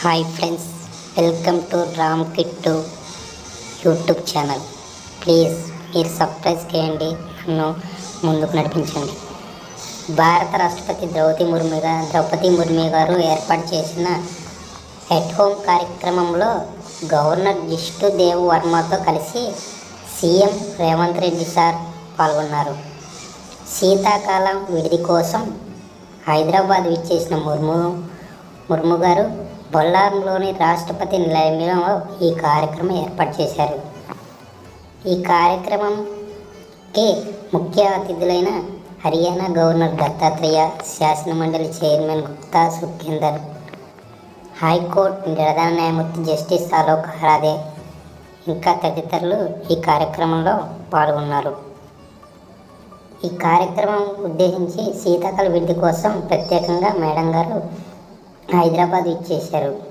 Hi friends welcome to Ram Kittu YouTube channel. Please మీరు surprise చేయండి నన్ను ముందుకు నడిపించండి. భారత రాష్ట్రపతి ద్రౌపది ముర్ము ద్రౌపది ముర్ము గారు ఏర్పాటు చేసిన ఎట్ హోమ్ కార్యక్రమంలో గవర్నర్ జిష్ణు దేవ్ వర్మతో కలిసి సీఎం రేవంత్ రెడ్డి సార్ పాల్గొన్నారు. శీతాకాలం విడిది కోసం హైదరాబాద్ విచ్చేసిన ముర్ము ముర్ము గారు బొల్లారంలోని రాష్ట్రపతి నిలయంలో ఈ కార్యక్రమం ఏర్పాటు చేశారు. ఈ కార్యక్రమంకి ముఖ్య అతిథులైన హర్యానా గవర్నర్ దత్తాత్రేయ శాసనమండలి చైర్మన్ గుప్తా సుఖేందర్ హైకోర్టు ప్రధాన న్యాయమూర్తి జస్టిస్ అలోక్ హరాదే ఇంకా తదితరులు ఈ కార్యక్రమంలో పాల్గొన్నారు. ఈ కార్యక్రమం ఉద్దేశించి శీతాకాల విడిది కోసం ప్రత్యేకంగా మేడం గారు హైదరాబాద్ ఇచ్చేశారు.